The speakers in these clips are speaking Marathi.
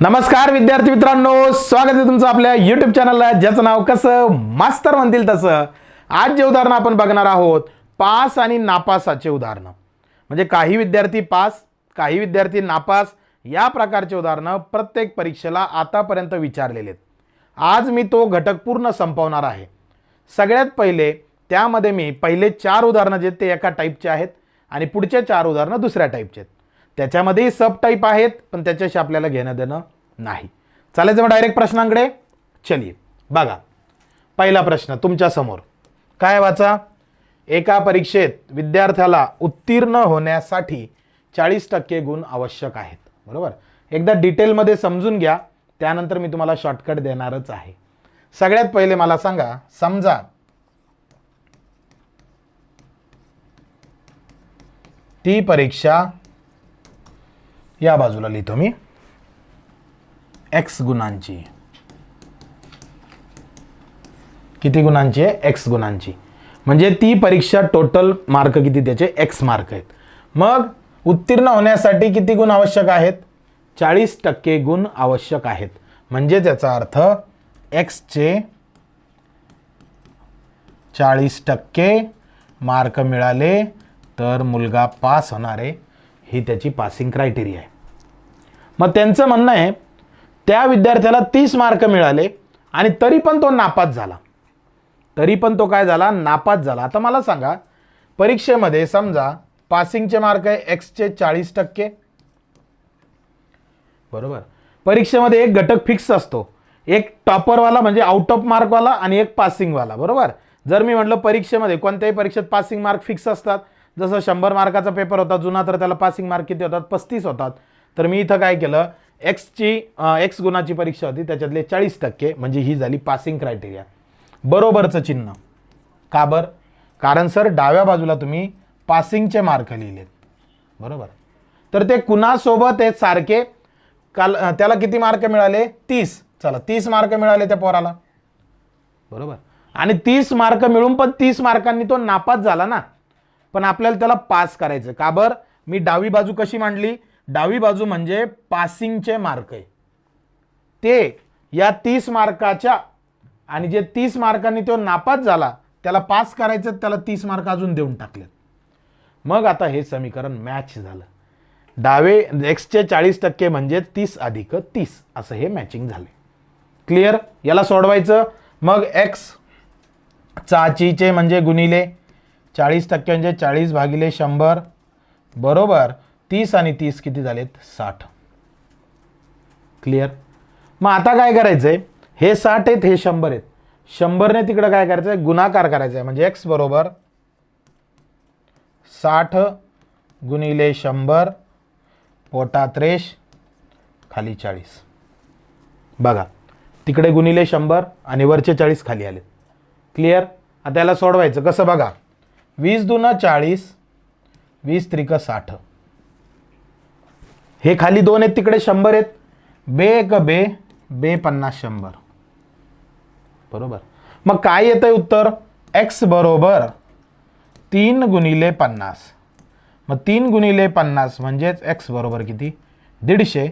नमस्कार विद्यार्थी मित्रांनो. स्वागत आहे तुमचं आपल्या युट्यूब चॅनलला ज्याचं नाव कसं? मास्तर म्हणतील तसं. आज जे उदाहरण आपण बघणार आहोत पास आणि नापासाचे उदाहरणं. म्हणजे काही विद्यार्थी पास काही विद्यार्थी नापास या प्रकारचे उदाहरणं प्रत्येक परीक्षेला आतापर्यंत विचारलेले आहेत. आज मी तो घटक पूर्ण संपवणार आहे. सगळ्यात पहिले त्यामध्ये मी पहिले चार उदाहरणं जे आहेत ते एका टाईपचे आहेत आणि पुढचे चार उदाहरणं दुसऱ्या टाईपचे आहेत. त्याच्यामध्येही सब टाईप आहेत पण त्याच्याशी आपल्याला घेणं देणं नाही. चालायचं मग डायरेक्ट प्रश्नांकडे? चलिये बघा. पहिला प्रश्न तुमच्यासमोर काय वाचा? एका परीक्षेत विद्यार्थ्याला उत्तीर्ण होण्यासाठी चाळीस टक्के गुण आवश्यक आहेत. बरोबर? एकदा डिटेलमध्ये समजून घ्या. त्यानंतर मी तुम्हाला शॉर्टकट देणारच आहे. सगळ्यात पहिले मला सांगा समजा. ती परीक्षा या बाजूला लिहितो मी. एक्स गुणांची. किती गुणांची आहे? एक्स गुणांची. म्हणजे ती परीक्षा टोटल मार्क किती त्याचे? एक्स मार्क आहेत. मग उत्तीर्ण होण्यासाठी किती गुण आवश्यक आहेत? चाळीस टक्के गुण आवश्यक आहेत. म्हणजे त्याचा अर्थ एक्सचे चाळीस टक्के मार्क मिळाले तर मुलगा पास होणार आहे. ही त्याची पासिंग क्रायटेरिया आहे. मग त्यांचं म्हणणं आहे त्या विद्यार्थ्याला तीस मार्क मिळाले आणि तरी पण तो नापास झाला. तरी पण तो काय झाला? नापास झाला. आता मला सांगा परीक्षेमध्ये समजा पासिंगचे मार्क आहे एक्सचे चाळीस टक्के. बरोबर? परीक्षेमध्ये एक घटक फिक्स असतो. एक टॉपरवाला म्हणजे आउट ऑफ मार्कवाला आणि एक पासिंगवाला बरोबर? जर मी म्हटलं परीक्षेमध्ये कोणत्याही परीक्षेत पासिंग मार्क फिक्स असतात जसं शंभर मार्काचा पेपर होता जुना तर त्याला पासिंग मार्क किती होतात? पस्तीस होतात. तर मी इथं काय केलं एक्सची एक्स गुणाची परीक्षा होती त्याच्यातले चाळीस टक्के म्हणजे ही झाली पासिंग क्रायटेरिया बरोबरचं चिन्ह. का बर? कारण सर डाव्या बाजूला तुम्ही पासिंगचे मार्क लिहिलेत. बरोबर? तर ते कुणासोबत आहेत सारखे? काल त्याला किती मार्क मिळाले? तीस. चला तीस मार्क मिळाले त्या पोराला. बरोबर? आणि तीस मार्क मिळून पण तीस मार्कांनी तो नापास झाला ना. पण आपल्याला त्याला पास करायचं. का बरं? मी डावी बाजू कशी मांडली? डावी बाजू म्हणजे पासिंगचे मार्क आहे. ते या तीस मार्काच्या आणि जे तीस मार्कांनी तो नापास झाला त्याला पास करायचं त्याला तीस मार्क अजून देऊन टाकलेत. मग आता हे समीकरण मॅच झालं. डावे एक्सचे चाळीस टक्के म्हणजे तीस अधिक तीस असं हे मॅचिंग झाले क्लिअर याला सोडवायचं. मग एक्स चाचीचे म्हणजे गुणिले चाळीस टक्के म्हणजे चाळीस भागिले शंभर बरोबर तीस आणि तीस किती झालेत? साठ. क्लिअर मग आता काय करायचं आहे हे साठ आहेत हे शंभर आहेत. शंभरने तिकडं काय करायचं आहे गुणाकार करायचा आहे म्हणजे एक्स बरोबर साठ गुणिले शंभर पोटात रेश खाली चाळीस. बघा तिकडे गुणिले शंभर आणि वरचे चाळीस खाली आले क्लिअर आता याला सोडवायचं. कसं बघा? वीस दुना चाळीस वीस त्रिक साठ. हे खाली दोन आहेत तिकडे शंभर आहेत. बे एक बे बे पन्नास शंभर. बरोबर? मग काय येतं आहे उत्तर? एक्स बरोबर तीन गुणिले पन्नास. मग तीन गुणिले पन्नास म्हणजेच एक्स बरोबर किती? दीडशे.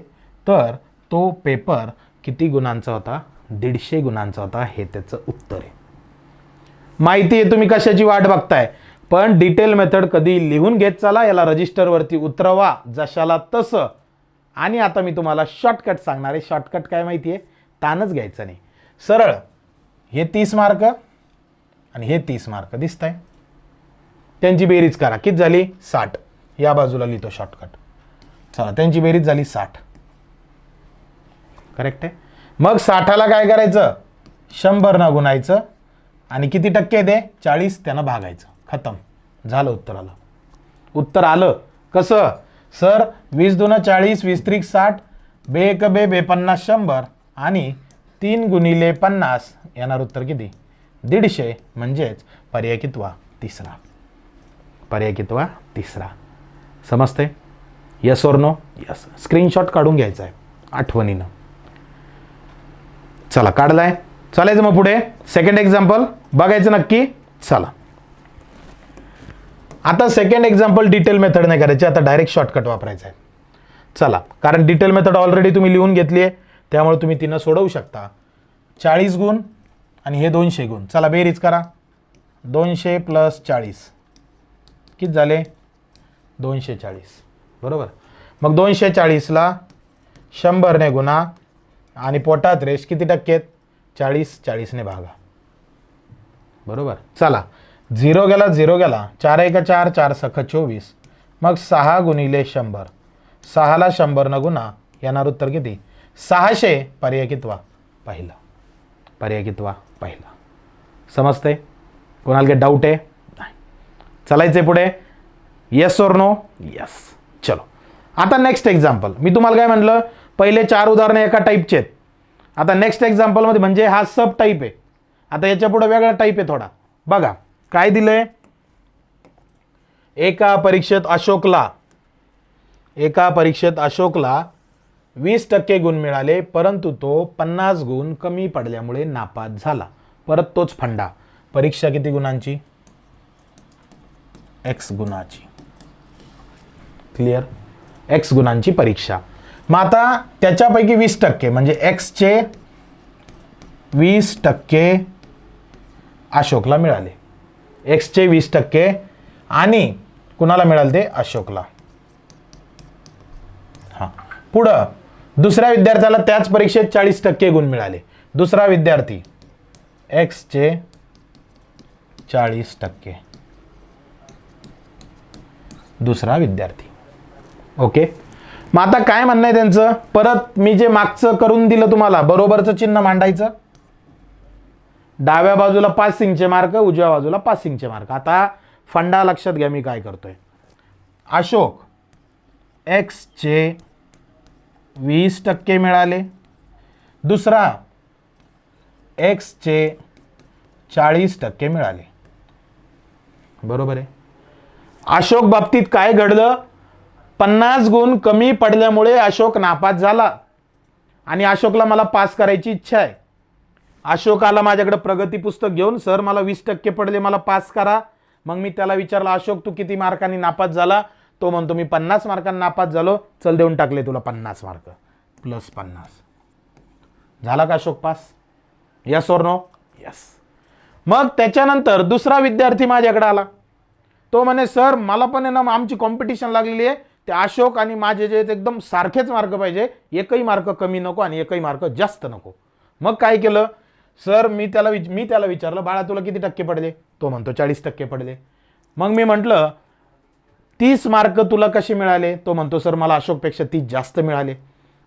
तर तो पेपर किती गुणांचा होता? दीडशे गुणांचा होता हे त्याचं उत्तर आहे. माहिती आहे तुम्ही कशाची वाट बघताय? पण डिटेल मेथड कधी लिहून घेत चला याला रजिस्टरवरती उतरवा जशाला तसं. आणि आता मी तुम्हाला शॉर्टकट सांगणार आहे. शॉर्टकट काय माहिती आहे? ताणच घ्यायचं नाही. सरळ. हे तीस मार्क आणि हे तीस मार्क दिसत आहे त्यांची बेरीज करा. किती झाली? साठ. या बाजूला लिहितो शॉर्टकट चला त्यांची बेरीज झाली साठ. करेक्ट आहे? मग साठाला काय करायचं? शंभर गुणायचं. आणि किती टक्के दे चाळीस. त्यानं भागायचं. खतम. झालं उत्तर आलं उत्तर आलं. कसं? सर वीस दोन चाळीस वीस त्रिक साठ बे एक बे बेपन्नास शंभर आणि तीन गुणिले पन्नास येणार उत्तर किती? दीडशे म्हणजेच पर्याय कितवा तिसरा. पर्याय कितवा तिसरा. समजते yes or no yes screenshot काढून घ्यायचा आहे आठवणीनं. चला काढलाय. चालायचं मग पुढे. सेकंड एक्झाम्पल बघायचं नक्की. चला. आता सेकंड एक्झाम्पल डिटेल मेथड नाही करायची आता डायरेक्ट शॉर्टकट वापरायचं आहे चला कारण डिटेल मेथड ऑलरेडी तुम्ही लिहून घेतली आहे त्यामुळे तुम्ही तिनं सोडवू शकता. चाळीस गुण आणि हे दोनशे गुण. चला बेरीज करा. दोनशे प्लस चाळीस. किती झाले? दोनशे चाळीस. बरोबर? मग दोनशे चाळीसला शंभरने गुणा आणि पोटात रेश किती टक्के आहेत? चाळीस चाळीसने भागा. बरोबर? चला झिरो गेला झिरो गेला. चार एका चार चार सख चोवीस. मग सहा गुणिले शंभर. सहाला शंभर न गुणा येणार उत्तर किती? सहाशे. पर्याय कितवा? पहिला. पर्याय कितवा? पहिला. समजते कोणाला काही डाऊट आहे? नाही. चालायचं पुढे? येस और नो यस चलो. आता नेक्स्ट एक्झाम्पल मी तुम्हाला काय म्हटलं पहिले चार उदाहरणं एका टाईपचे आहेत. आता नेक्स्ट एक्झाम्पलमध्ये म्हणजे हा सब टाईप आहे. आता याच्यापुढे वेगळा टाईप आहे थोडा. बघा. काय दिलंय? एका परीक्षेत अशोकला एका परीक्षेत अशोकला वीस टक्के गुण मिळाले परंतु तो पन्नास गुण कमी पडल्यामुळे नापास झाला. परत तोच फंडा. परीक्षा किती गुणांची? एक्स गुणाची. क्लिअर एक्स गुणांची परीक्षा. मग आता त्याच्यापैकी वीस टक्के म्हणजे एक्सचे वीस टक्के अशोकला मिळाले. एक्सचे वीस टक्के आणि कुणाला मिळाल ते? अशोकला. हां. पुढं दुसऱ्या विद्यार्थ्याला त्याच परीक्षेत चाळीस टक्के गुण मिळाले. दुसरा विद्यार्थी एक्सचे चाळीस टक्के. दुसरा विद्यार्थी. ओके? मग आता काय म्हणणं आहे त्यांचं? परत मी जे मागचं करून दिलं तुम्हाला बरोबरचं चिन्ह मांडायचं? डाव्या बाजूला पासिंगचे मार्क उजव्या बाजूला पासिंगचे मार्क आता फंडा लक्षात घ्या मी काय करतोय. अशोक एक्सचे वीस टक्के मिळाले. दुसरा एक्सचे चाळीस टक्के मिळाले. बरोबर आहे? अशोक बाबतीत काय घडलं? पन्नास गुण कमी पडल्यामुळे अशोक नापास झाला. आणि अशोकला मला पास करायची इच्छा आहे. अशोक आला माझ्याकडे प्रगती पुस्तक घेऊन सर मला वीस टक्के पडले मला पास करा. मग मी त्याला विचारलं अशोक तू किती मार्कांनी नापास झाला? तो म्हणतो मी पन्नास मार्कांनी नापास झालो. चल देऊन टाकले तुला पन्नास मार्क. प्लस पन्नास. झाला का अशोक पास? यस और नो यस मग त्याच्यानंतर दुसरा विद्यार्थी माझ्याकडे आला. तो म्हणे सर मला पण आहे ना आमची कॉम्पिटिशन लागलेली आहे. ते अशोक आणि माझे जे एकदम सारखेच मार्क पाहिजे. एकही मार्क कमी नको आणि एकही मार्क जास्त नको. मग काय केलं? सर मी त्याला विच मी त्याला विचारलं बाळा तुला किती टक्के पडले? तो म्हणतो चाळीस टक्के पडले. मग मी म्हटलं तीस मार्क तुला कसे मिळाले? तो म्हणतो सर मला अशोकपेक्षा तीस जास्त मिळाले.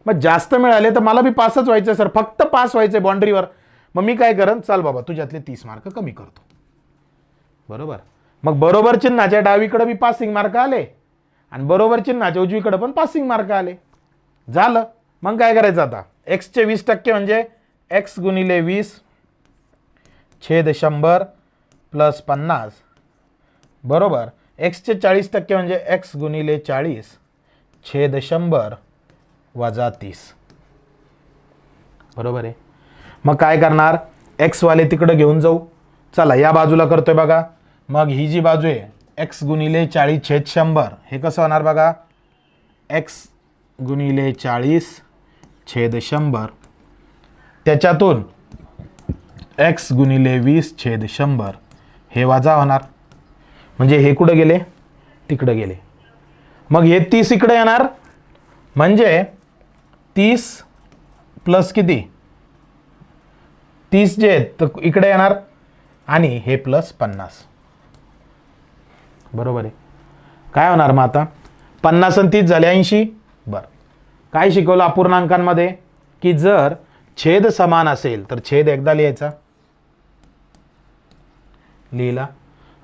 मग जास्त मिळाले तर मला बी पासच व्हायचं सर फक्त पास व्हायचं बाँड्रीवर. मग मी काय करन चाल बाबा तुझ्यातले तीस मार्क कमी करतो. बरोबर. मग बरोबर चिन्हाच्या डावीकडे बी पासिंग मार्क आले आणि बरोबर चिन्हाच्या उजवीकडे पण पासिंग मार्क आले. झालं. मग काय करायचं आता? एक्सचे वीस टक्के म्हणजे एक्स गुणिले वीस छेद शंभर प्लस पन्नास. बरोबर? एक्सचे चाळीस टक्के म्हणजे एक्स गुणिले चाळीस छेद शंभर वजा तीस. बरोबर आहे? मग काय करणार? एक्सवाले तिकडं घेऊन जाऊ. चला या बाजूला करतोय बघा. मग ही जी बाजू आहे एक्स गुणिले चाळीस छेद शंभर हे कसं होणार बघा? एक्स गुणिले चाळीस छेद शंभर त्याच्यातून एक्स गुणिले वीस छेद शंभर हे वाजा होणार. म्हणजे हे कुठं गेले? तिकडं गेले. मग हे तीस इकडे येणार. म्हणजे तीस प्लस किती? तीस जे आहेत तर इकडे येणार. आणि हे प्लस पन्नास. बरोबर आहे. काय होणार मग आता? पन्नास आणि तीस झाले ऐंशी. बरं. काय शिकवलं अपूर्णांकांमध्ये? की जर छेद समान असेल तर छेद एकदा लिहायचा. लिहिला.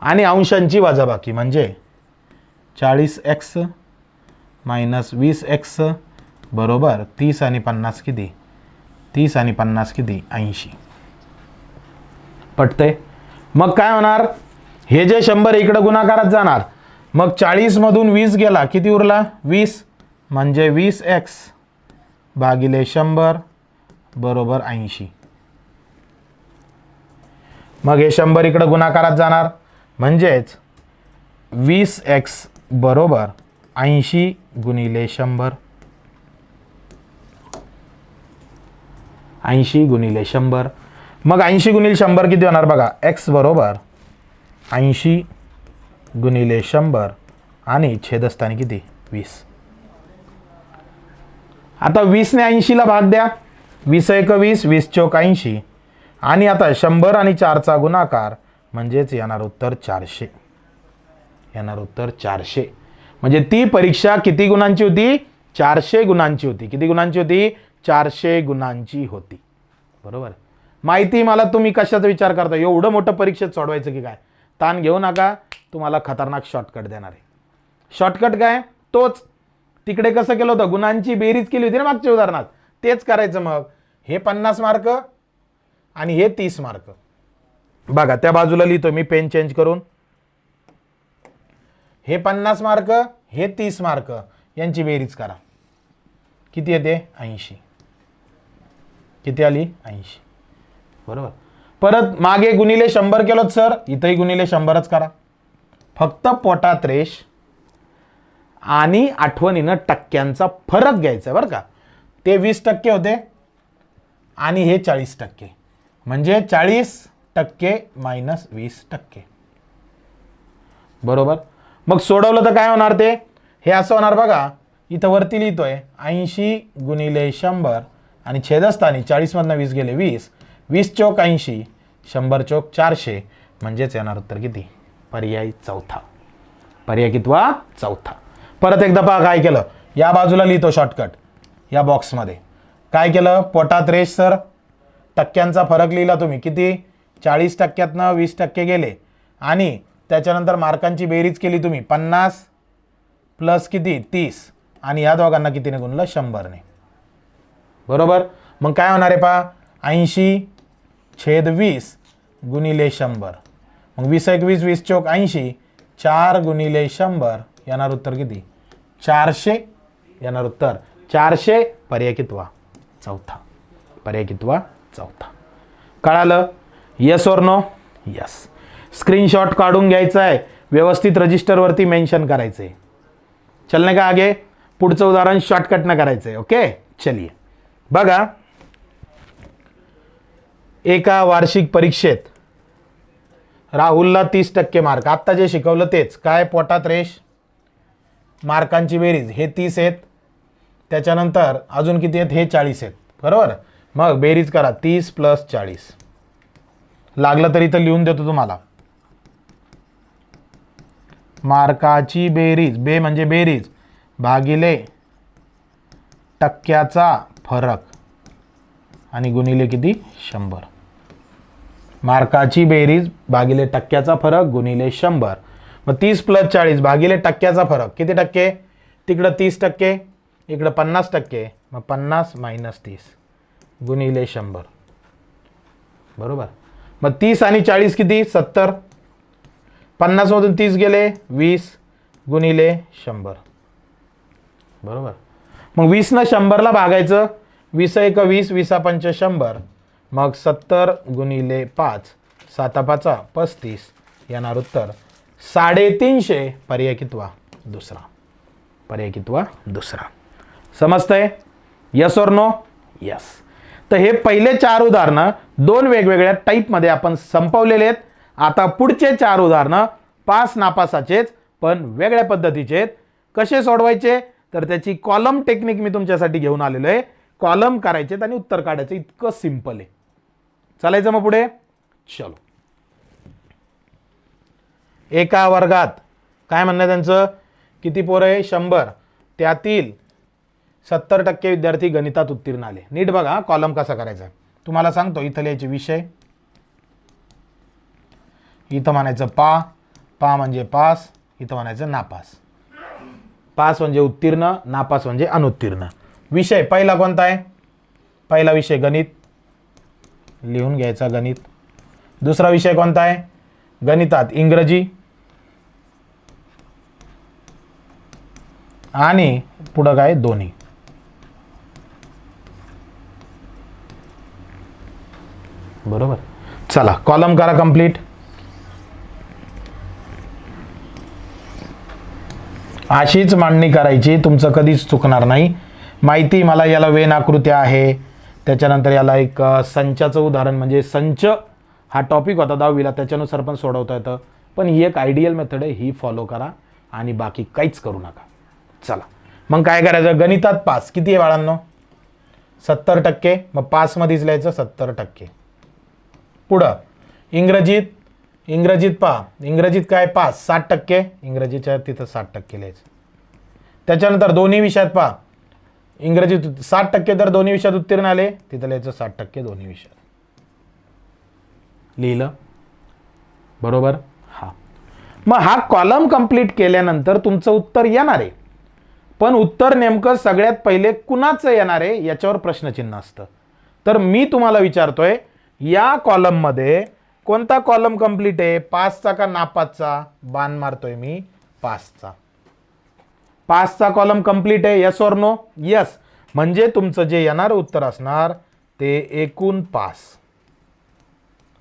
आणि अंशांची वाजाबाकी म्हणजे चाळीस एक्स मायनस वीस एक्स बरोबर तीस आणि पन्नास किती? तीस आणि पन्नास किती? ऐंशी. पटते मग काय होणार? हे जे शंभर इकडं गुणाकारात जाणार मग चाळीसमधून वीस गेला किती उरला? वीस. म्हणजे वीस एक्स भागिले शंभर बरोबर ऐंशी. मग हे शंभर इकडं गुणाकारात जाणार. म्हणजेच वीस एक्स बरोबर ऐंशी गुणिले शंभर. ऐंशी गुणिले शंभर. मग ऐंशी गुणिले शंभर किती होणार बघा? एक्स बरोबर ऐंशी गुणिले शंभर आणि छेदस्थानी किती? वीस. आता वीसने ऐंशीला भाग द्या. वीस एक वीस वीस चौक ऐंशी आणि आता शंभर आणि चारचा गुणाकार म्हणजेच येणार उत्तर चारशे. येणार उत्तर चारशे. म्हणजे ती परीक्षा किती गुणांची होती? चारशे गुणांची होती. किती गुणांची होती? चारशे गुणांची होती. बरोबर? माहिती मला तुम्ही कशाचा विचार करता? एवढं मोठं परीक्षेत सोडवायचं की काय? ताण घेऊ नका. तुम्हाला खतरनाक शॉर्टकट देणार आहे. शॉर्टकट काय? तोच. तिकडे कसं केलं होतं? गुणांची बेरीज केली होती ना मागच्या उदाहरणात. तेच करायचं मग. हे पन्नास मार्क आणि हे तीस मार्क. बघा त्या बाजूला लिहितो मी पेन चेंज करून. हे पन्नास मार्क हे तीस मार्क यांची बेरीज करा. किती येते? ऐंशी. किती आली? ऐंशी. बरोबर. परत मागे गुणिले शंभर केलोत सर. इथंही गुणिले शंभरच करा. फक्त पोटात रेश आणि आठवणीनं टक्क्यांचा फरक घ्यायचा आहे बरं का. ते वीस टक्के होते. आणि हे चाळीस टक्के. म्हणजे चाळीस टक्के मायनस वीस टक्के. बरोबर? मग सोडवलं तर काय होणार ते? हे असं होणार बघा इथं वरती लिहितोय ऐंशी गुणिले शंभर आणि छेदस्थानी चाळीसमधनं वीस गेले वीस. वीस चौक ऐंशी शंभर चौक चारशे. म्हणजेच येणार उत्तर किती? पर्याय चौथा. पर्याय कितवा? चौथा. परत एकदा पहा काय केलं. या बाजूला लिहितो शॉर्टकट या बॉक्समध्ये काय केलं? पोटात रेश सर. टक्क्यांचा फरक लिहिला तुम्ही. किती? चाळीस टक्क्यातनं वीस टक्के गेले. आणि त्याच्यानंतर मार्कांची बेरीज केली तुम्ही. पन्नास प्लस किती? तीस. आणि या दोघांना कितीने गुणलं शंभरने. बरोबर? मग काय होणार आहे पहा? ऐंशी छेद वीस गुणिले शंभर. मग वीस एक वीस वीस चौक ऐंशी. चार गुणिले शंभर. येणार उत्तर किती? चारशे. येणार उत्तर. चारशे. पर्याय कितवा? चौथा. पर्याय कितवा चौथा. कळालं? येस और नो यस स्क्रीनशॉट काढून घ्यायचा आहे व्यवस्थित रजिस्टरवरती मेन्शन करायचं आहे चलने का आगे. पुढचं उदाहरण शॉर्टकटनं करायचं आहे ओके चलिए बघा. एका वार्षिक परीक्षेत राहुलला तीस टक्के मार्क आत्ता जे शिकवलं तेच. काय पोटात रेश? मार्कांची बेरीज. हे तीस आहेत. त्याच्यानंतर अजून किती आहेत? हे चाळीस आहेत. बरोबर? मग बेरीज करा. तीस प्लस चाळीस. लागलं तरी तर लिहून देतो तुम्हाला. मार्काची बेरीज. बे म्हणजे बेरीज. भागिले टक्क्याचा फरक. आणि गुणिले किती? शंभर. मार्काची बेरीज भागिले टक्क्याचा फरक गुणिले शंभर. मग तीस प्लस चाळीस भागिले टक्क्याचा फरक. किती टक्के? तिकडं तीस टक्के. इकडं पन्नास टक्के मग पन्नास मायनस तीस. गुणिले शंभर. बरोबर? मग तीस आणि चाळीस किती? सत्तर. पन्नासमधून तीस गेले वीस गुणिले शंभर. बरोबर? मग वीसनं शंभरला भागायचं. वीस एक वीस विसा पंच शंभर. मग सत्तर गुणिले पाच साता पाचा पस्तीस. येणार उत्तर साडेतीनशे पर्याय कितवा? दुसरा. पर्याय कितवा? दुसरा. समजतंय? यस और नो यस तर हे पहिले चार उदाहरणं दोन वेगवेगळ्या टाईपमध्ये आपण संपवलेले आहेत. आता पुढचे चार उदाहरणं पास नापासाचेच पण वेगळ्या पद्धतीचे आहेत कसे सोडवायचे? तर त्याची कॉलम टेक्निक मी तुमच्यासाठी घेऊन आलेलो आहे. कॉलम करायचे आणि उत्तर काढायचं. इतकं सिंपल आहे. चालायचं मग पुढे? चलो. एका वर्गात काय म्हणणं आहे त्यांचं? किती पोरं आहे? शंभर. त्यातील सत्तर टक्के विद्यार्थी गणितात उत्तीर्ण आले. नीट बघा कॉलम कसा करायचा. तुम्हाला सांगतो इथं लिहायचे विषय. इथं म्हणायचं पा पा म्हणजे पास इथं म्हणायचं नापास. पास म्हणजे उत्तीर्ण नापास म्हणजे अनुत्तीर्ण. विषय पहिला कोणता आहे? पहिला विषय गणित. लिहून घ्यायचा गणित. दुसरा विषय कोणता आहे? गणितात इंग्रजी. आणि पुढं काय? दोन्ही. बरोबर. चला कॉलम करा कंप्लीट अशीच मांडणी करायची तुमचं कधीच चुकणार नाही. माहिती मला याला वेन आकृत्या आहे. त्याच्यानंतर याला एक संचाचं उदाहरण म्हणजे संच हा टॉपिक होता दहावीला त्याच्यानुसार पण सोडवता येतं. पण ही एक आयडियल मेथड आहे ही फॉलो करा आणि बाकी काहीच करू नका. चला. मग काय करायचं? गणितात पास किती आहे बाळांनो? सत्तर टक्के. मग पासमध्येच लिहायचं सत्तर टक्के. पुढं. इंग्रजीत इंग्रजीत पहा. इंग्रजीत काय? पास साठ टक्के. इंग्रजीच्या तिथं साठ टक्के लिहायचं. त्याच्यानंतर दोन्ही विषयात पहा. इंग्रजीत साठ टक्के तर दोन्ही विषयात उत्तीर्ण आले. तिथं लिहायचं साठ टक्के दोन्ही विषयात. लिहिलं. बरोबर? हा. मग हा कॉलम कंप्लीट केल्यानंतर तुमचं उत्तर येणार आहे. पण उत्तर नेमकं सगळ्यात पहिले कुणाचं येणार आहे याच्यावर प्रश्नचिन्ह असतं. तर मी तुम्हाला विचारतोय या कॉलममध्ये कोणता कॉलम कंप्लीट आहे? पाचचा का नापाचचा बाण मारतोय मी पाचचा पाचचा कॉलम कंप्लीट आहे? यस ऑर नो यस म्हणजे तुमचं जे येणार उत्तर असणार ते एकूण पास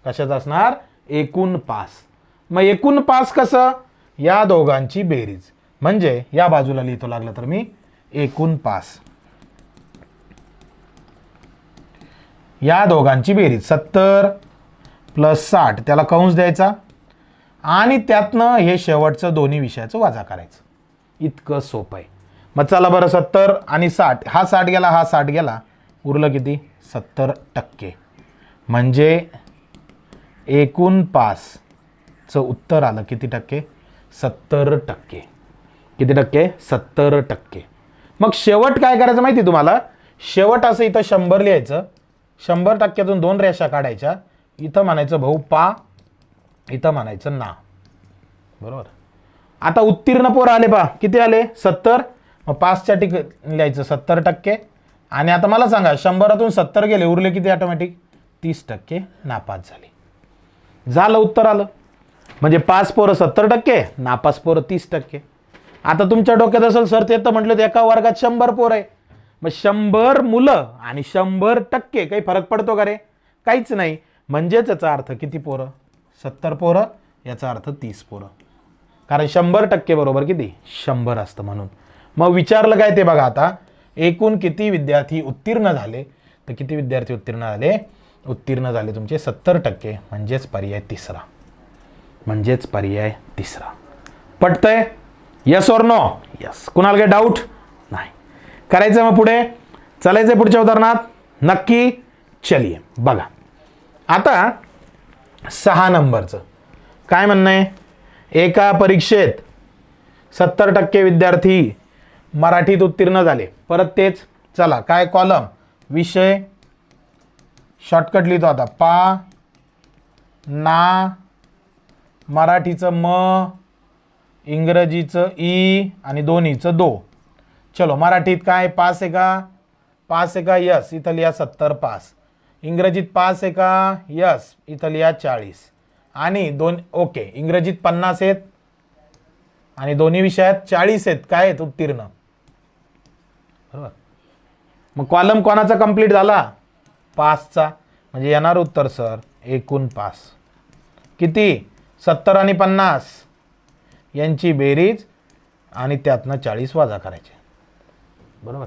कशाचं असणार? एकूण पास मग एकूण पास कसं? या दोघांची बेरीज. म्हणजे या बाजूला लिहितो लागलं तर मी एकूण पास या दोघांची बेरीज. सत्तर प्लस साठ त्याला कंस द्यायचा. आणि त्यातनं हे शेवटचं दोन्ही विषयाचं वाजा करायचं. इतकं सोपं आहे. मग चला बरं सत्तर आणि साठ. हा साठ गेला हा साठ गेला. उरलं किती? सत्तर टक्के. म्हणजे एकूण पासचं उत्तर आलं किती टक्के? सत्तर टक्के. किती टक्के? सत्तर टक्के. मग शेवट काय करायचं माहिती आहे तुम्हाला? शेवट असं इथं शंभर लिहायचं. शंभर टक्क्यातून दोन रेषा काढायच्या. इथं म्हणायचं भाऊ पा इथं म्हणायचं ना. बरोबर? आता उत्तीर्ण पोरं आले पा किती आले? सत्तर. मग पाचच्या टिक लिहायचं सत्तर टक्के. आणि आता मला सांगा शंभरातून सत्तर गेले उरले किती ऑटोमॅटिक तीस टक्के नापास झाले. झालं उत्तर आलं. म्हणजे पाच पोरं सत्तर टक्के नापास पोरं तीस टक्के. आता तुमच्या डोक्यात असेल सर ते तर म्हटलं तर एका वर्गात शंभर पोरं आहे. मग शंभर मुलं आणि शंभर टक्के काही फरक पडतो का रे? काहीच नाही. म्हणजेच याचा अर्थ किती पोरं? सत्तर पोरं याचा अर्थ तीस पोरं. कारण शंभर टक्के बरोबर किती? शंभर असतं म्हणून. मग विचारलं काय ते बघा आता. एकूण किती विद्यार्थी उत्तीर्ण झाले? तर किती विद्यार्थी उत्तीर्ण झाले? उत्तीर्ण झाले तुमचे सत्तर टक्के. म्हणजेच पर्याय तिसरा. म्हणजेच पर्याय तिसरा. पटतंय? यस और नो यस कुणाला काय डाऊट करायचं मग पुढे? चालायचं पुढच्या उदाहरणात? नक्की चलिये बघा. आता सहा नंबरचं. काय म्हणणं आहे? एका परीक्षेत सत्तर टक्के विद्यार्थी मराठीत उत्तीर्ण झाले. परत तेच. चला काय कॉलम विषय शॉर्टकट लिहितो आता. पा ना मराठीचं म इंग्रजीचं ई आणि दोन्हीचं दो. चलो मराठीत काय? पास आहे का? पास आहे का? यस. इथं लिहा सत्तर पास. इंग्रजीत पास आहे का? यस. इथं लिहा चाळीस. आणि दोन ओके. इंग्रजीत पन्नास आहेत. आणि दोन्ही विषयात चाळीस आहेत. काय आहेत? उत्तीर्ण. बरोबर? मग कॉलम कोणाचा कंप्लीट झाला? पासचा. म्हणजे येणार उत्तर सर एकूण पास. किती? सत्तर आणि पन्नास. यांची बेरीज आणि त्यातनं चाळीस वाजा करायचे. बरोबर?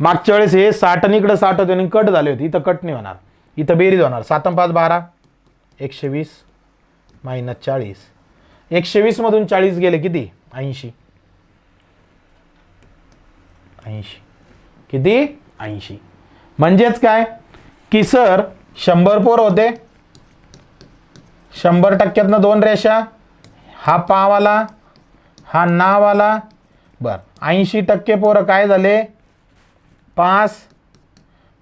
मागच्या वेळेस हे साठ आणि इकडं साठ होते आणि कट झाले होते. इथं कट नाही होणार. इथं बेरीज होणार. सात पाच बारा. एकशे वीस मायनस चाळीस. एकशे वीसमधून चाळीस गेले किती? ऐंशी. ऐंशी. किती? ऐंशी. म्हणजेच काय? की सर शंभर पोर होते. शंभर टक्क्यातनं दोन रेषा. हा पावाला हा नावाला बर. ऐंशी टक्के पोरं काय झाले? पास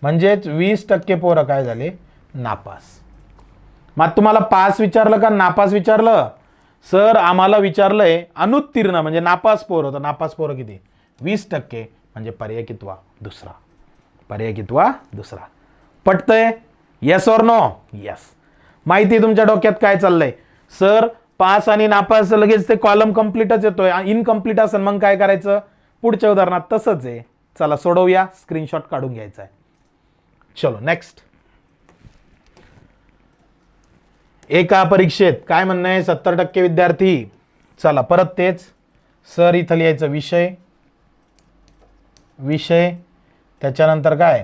म्हणजेच वीस टक्के पोरं काय झाले? नापास. मग तुम्हाला पास विचारलं का नापास विचारलं? सर आम्हाला विचारलंय अनुत्तीर्ण म्हणजे नापास पोरं तर नापास पोरं किती? वीस टक्के म्हणजे पर्याय कितवा? दुसरा. पर्याय कितवा? दुसरा. पटतंय? येस और नो येस माहिती तुमच्या डोक्यात काय चाललंय? सर पास आणि नापास लगेच ते कॉलम कम्प्लीटच येतोय. इनकम्प्लीट असेल मग काय करायचं? पुढच्या उदाहरणात तसंच आहे. चला सोडवूया. स्क्रीनशॉट काढून घ्यायचा आहे. चलो नेक्स्ट एका परीक्षेत काय म्हणणं आहे? सत्तर टक्के विद्यार्थी. चला परत तेच. सर इथं लिहायचं विषय. विषय. त्याच्यानंतर काय?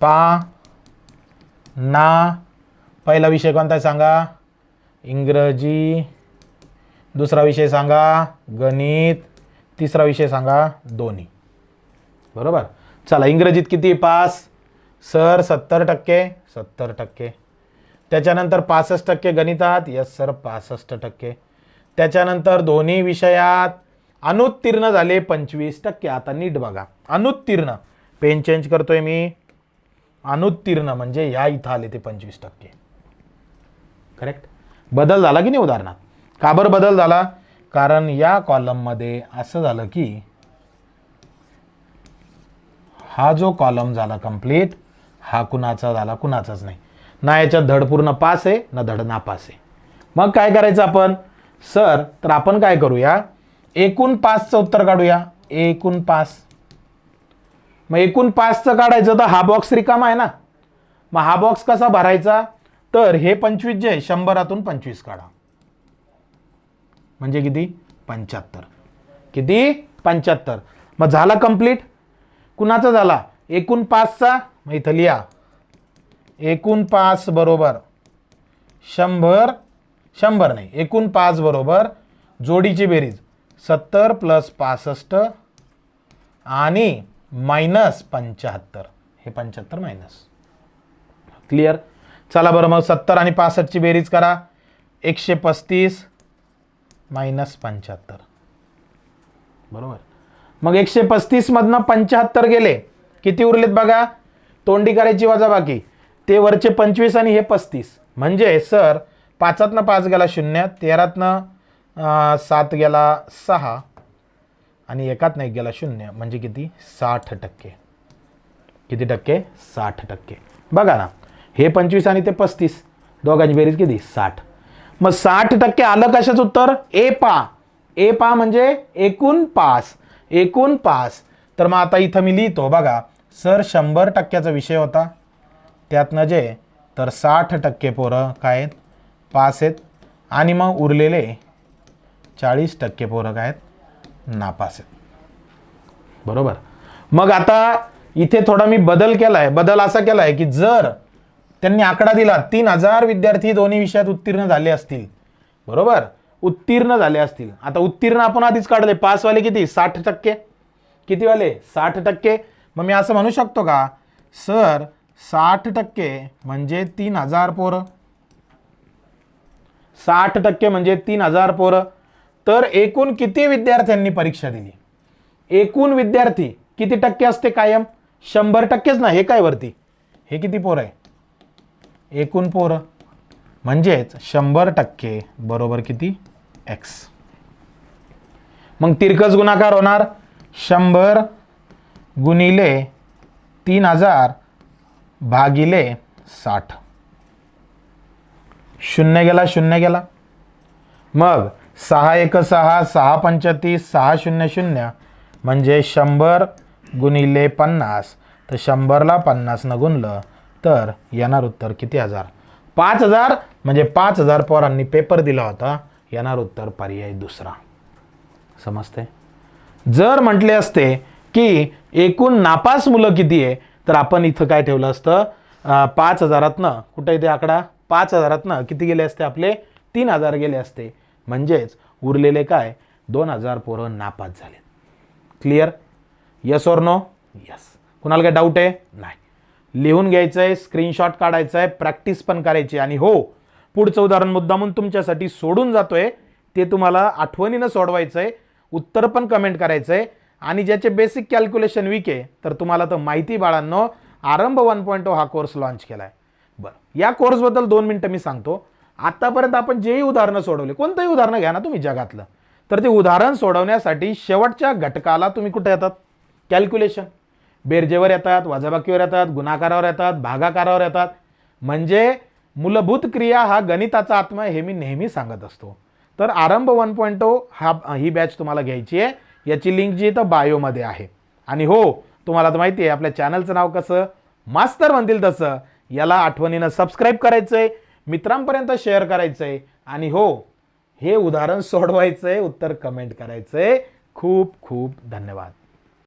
पा ना. पहिला विषय कोणता आहे? सांगा. इंग्रजी. दुसरा विषय सांगा गणित. तिसरा विषय सांगा दोन्ही. बरोबर? चला इंग्रजीत किती पास? सर सत्तर टक्के. सत्तर टक्के. त्याच्यानंतर पासष्ट टक्के गणितात. यस सर पासष्ट टक्के. त्याच्यानंतर दोन्ही विषयात अनुत्तीर्ण झाले पंचवीस टक्के. आता नीट बघा. अनुत्तीर्ण. पेन चेंज करतोय मी. अनुत्तीर्ण म्हणजे या इथं आले ते पंचवीस टक्के. करेक्ट? बदल झाला की नाही उदाहरणात? का बरं बदल झाला? कारण या कॉलममध्ये असं झालं की हा जो कॉलम झाला कंप्लीट हा कुणाचा झाला कुणाचाच नाही. ना याच्यात धड पूर्ण पास आहे ना धड नापास आहे. मग काय करायचं आपण? सर तर आपण काय करूया? एकूण पासचं उत्तर काढूया. एकूण पास. मग एकूण पासचं काढायचं तर हा बॉक्स रिकामा आहे ना. मग हा बॉक्स कसा भरायचा? तर हे पंचवीस जे आहे शंभरातून पंचवीस काढा. म्हणजे किती? पंच्याहत्तर. किती? पंच्याहत्तर. मग झाला कंप्लीट कुणाचा झाला? एकूण पाचचा? मग इथं लिहा. एकूण पाच बरोबर शंभर शंभर नाही. एकूण पाच बरोबर जोडीची बेरीज. सत्तर प्लस पासष्ट आणि मायनस पंच्याहत्तर. हे पंच्याहत्तर मायनस क्लिअर चला बरं मग सत्तर आणि पासष्टची बेरीज करा. एकशे पस्तीस मायनस पंच्याहत्तर. बरोबर? मग एकशे पस्तीसमधनं पंच्याहत्तर गेले. किती उरलेत बघा? तोंडी करायची वजा बाकी ते वरचे पंचवीस आणि हे पस्तीस. म्हणजे सर पाचातनं पाच गेला शून्य तेरातनं सात गेला सहा आणि एकातनं एक गेला शून्य. म्हणजे किती? साठ टक्के. किती टक्के? साठ टक्के. बघा ना. हे पंचवीस आणि ते पस्तीस. दोघांची बेरीज किती? साठ. मग साठ टक्के आलं कशाच उत्तर? ए पा. ए पा म्हणजे एकूण पास. एकूण पास. तर मग आता इथं मी लिहितो बघा. सर शंभर टक्क्याचा विषय होता. त्यातनं जे तर साठ टक्के पोरं काय आहेत? पास आहेत. आणि मग उरलेले चाळीस टक्के पोरं काय आहेत? नापास आहेत. बरोबर. मग आता इथे थोडा मी बदल केला आहे बदल असा केला आहे की जर त्यांनी आकडा दिला तीन हजार विद्यार्थी दोन्ही विषयात उत्तीर्ण झाले असतील. बरोबर? उत्तीर्ण झाले असतील. आता उत्तीर्ण आपण आधीच काढले. पासवाले किती? साठ टक्के. किती वाले साठ टक्के. मग मी असं म्हणू शकतो का? सर साठ टक्के म्हणजे तीन हजार पोरं. साठ टक्के म्हणजे तीन हजार पोरं. तर एकूण किती विद्यार्थ्यांनी परीक्षा दिली? एकूण विद्यार्थी किती टक्के असते कायम? शंभर टक्केच ना हे काय वरती? हे किती पोरं आहे? एकूण पोरं. म्हणजेच शंभर टक्के बरोबर किती? एक्स मग तिरकस गुणाकार होणार शंभर गुणिले तीन हजार भागिले साठ. शून्य गेला शून्य गेला. मग सहा एक सहा सहा पंचतीस सहा शून्य शून्य म्हणजे शंभर गुणिले पन्नास. तर शंभरला पन्नासनं गुणलं तर येणार उत्तर किती हजार? पाच हजार म्हणजे पाच हजार पोरांनी पेपर दिला होता. येणार उत्तर पर्याय दुसरा. समजते जर म्हटले असते की एकूण नापास मुलं किती आहे तर आपण इथं काय ठेवलं असतं? पाच हजारातनं. कुठं इथे आकडा? पाच हजारातनं. किती गेले असते आपले? तीन हजार गेले असते. म्हणजेच उरलेले काय? दोन हजार पोरं नापास झाले क्लिअर यस और नो यस कुणाला काय डाऊट आहे? नाही. लिहून घ्यायचं आहे स्क्रीनशॉट काढायचा आहे प्रॅक्टिस पण करायची. आणि हो पुढचं उदाहरण मुद्दामून तुमच्यासाठी सोडून जातोय. ते तुम्हाला आठवणीनं सोडवायचं आहे उत्तर पण कमेंट करायचं आहे आणि ज्याचे बेसिक कॅल्क्युलेशन वीक आहे तर तुम्हाला तर माहिती बाळांनो आरंभ वन पॉईंट oh हा कोर्स लॉन्च केला आहे बरं या कोर्सबद्दल दोन मिनटं मी सांगतो. आत्तापर्यंत आपण जेही उदाहरणं सोडवले कोणतंही उदाहरणं घ्या ना तुम्ही जगातलं. तर ते उदाहरण सोडवण्यासाठी शेवटच्या घटकाला तुम्ही कुठे येतात? कॅल्क्युलेशन बेरजेवर येतात वजाबाकीवर येतात गुणाकारावर येतात भागाकारावर येतात. म्हणजे मूलभूत क्रिया हा गणिताचा आत्मा आहे हे मी नेहमी सांगत असतो. तर आरंभ वन पॉईंट हा ही बॅच तुम्हाला घ्यायची आहे. याची लिंक जी तर बायोमध्ये आहे. आणि हो तुम्हाला तर माहिती आहे आपल्या चॅनलचं नाव कसं? मास्तर म्हणतील तसं. याला आठवणीनं सबस्क्राईब करायचं आहे मित्रांपर्यंत शेअर करायचं आहे आणि हो हे उदाहरण सोडवायचं आहे उत्तर कमेंट करायचं आहे खूप खूप धन्यवाद.